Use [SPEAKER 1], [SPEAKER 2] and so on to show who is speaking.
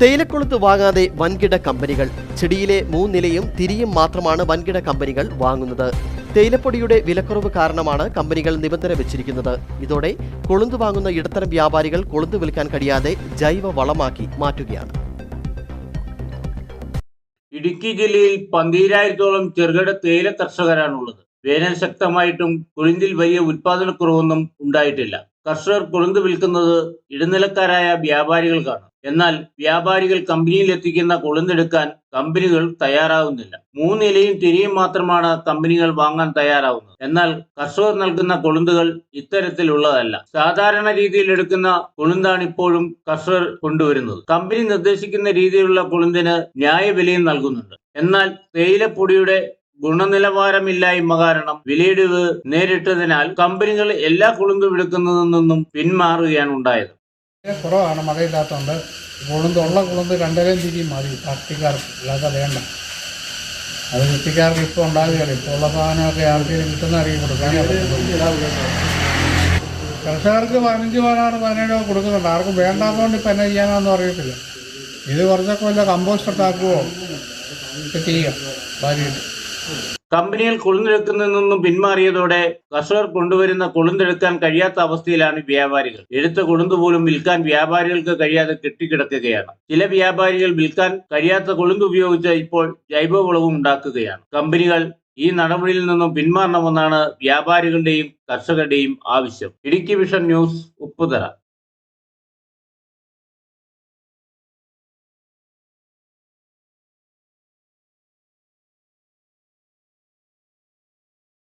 [SPEAKER 1] തേയിലക്കൊളുത്ത് വാങ്ങാതെ വൻകിട കമ്പനികൾ. ചെടിയിലെ മൂന്നിലയും തിരിയും മാത്രമാണ് വൻകിട കമ്പനികൾ വാങ്ങുന്നത്. തേയിലപ്പൊടിയുടെ വിലക്കുറവ് കാരണമാണ് കമ്പനികൾ നിബന്ധന വെച്ചിരിക്കുന്നത്. ഇതോടെ കൊളുന്ത് വാങ്ങുന്ന ഇടത്തരം വ്യാപാരികൾ കൊളുന്ത് വിൽക്കാൻ കഴിയാതെ ജൈവ വളമാക്കി മാറ്റുകയാണ്.
[SPEAKER 2] ഇടുക്കി ജില്ലയിൽ പന്തീരായിരത്തോളം ചെറുകിട തേയില കർഷകരാണുള്ളത്. വേനൽ ശക്തമായിട്ടും കൊഴുന്തിൽ വലിയ ഉൽപാദനക്കുറവൊന്നും ഉണ്ടായിട്ടില്ല. കർഷകർ കൊഴുന്ത് വിൽക്കുന്നത് ഇടനിലക്കാരായ വ്യാപാരികൾക്കാണ് എന്നാൽ വ്യാപാരികൾ കമ്പനിയിൽ എത്തിക്കുന്ന കൊളുന്തെടുക്കാൻ കമ്പനികൾ തയ്യാറാവുന്നില്ല. മൂന്നിലയും തിരിയും മാത്രമാണ് കമ്പനികൾ വാങ്ങാൻ തയ്യാറാവുന്നത്. എന്നാൽ കർഷകർ നൽകുന്ന കൊളുന്തുകൾ ഇത്തരത്തിലുള്ളതല്ല. സാധാരണ രീതിയിൽ എടുക്കുന്ന കൊളുന്താണ് ഇപ്പോഴും കർഷകർ കൊണ്ടുവരുന്നത്. കമ്പനി നിർദ്ദേശിക്കുന്ന രീതിയിലുള്ള കൊളുന്തിന് ന്യായവിലയും നൽകുന്നുണ്ട്. എന്നാൽ തേയിലപ്പൊടിയുടെ ഗുണനിലവാരമില്ലായ്മ കാരണം വിലയിടിവ് നേരിട്ടതിനാൽ കമ്പനികൾ എല്ലാ കൊളുന്തും എടുക്കുന്നതിൽ നിന്നും പിന്മാറുകയാണ് ഉണ്ടായത്.
[SPEAKER 3] കുറവാണ് മഴയില്ലാത്തതുകൊണ്ട് കുളുന്തുള്ള കുളുന്ത് രണ്ടരയും തിരി മതി. കൃഷിക്കാർക്ക് ഇല്ലാതെ വേണ്ട. അത് കൃഷിക്കാർക്ക് ഇപ്പോൾ ഉണ്ടാകുകയില്ല. ഇപ്പോൾ ഉള്ള സാധനമൊക്കെ ആൾക്കാർ കിട്ടുന്ന അറിയി കൊടുക്കാനേ പറ്റുള്ളൂ കർഷകർക്ക് പതിനഞ്ച് പതിനാറ് പതിനേഴ് കൊടുക്കുന്നുണ്ട്. ആർക്കും വേണ്ടാത്തതുകൊണ്ട് ഇപ്പം എന്നാ ചെയ്യാനാണെന്ന് അറിയത്തില്ല. ഇത് കുറച്ചൊക്കെ വല്ല കമ്പോസ്റ്റ് ഉണ്ടാക്കുവോ? ഒക്കെ ചെയ്യുക ഭാര്യയിട്ട്
[SPEAKER 2] കമ്പനികൾ കൊളുന്തെടുക്കുന്നതിൽ നിന്നും പിന്മാറിയതോടെ കർഷകർ കൊണ്ടുവരുന്ന കൊളുന്തെടുക്കാൻ കഴിയാത്ത അവസ്ഥയിലാണ് വ്യാപാരികൾ. എടുത്ത കൊളുന്ത് പോലും വിൽക്കാൻ വ്യാപാരികൾക്ക് കഴിയാതെ കെട്ടിക്കിടക്കുകയാണ്. ചില വ്യാപാരികൾ വിൽക്കാൻ കഴിയാത്ത കൊളുന്ത് ഉപയോഗിച്ച് ഇപ്പോൾ ജൈവവളവും ഉണ്ടാക്കുകയാണ്. കമ്പനികൾ ഈ നടപടിയിൽ നിന്നും പിന്മാറണമെന്നാണ് വ്യാപാരികളുടെയും കർഷകരുടെയും ആവശ്യം. Idukki vision news Upputhara.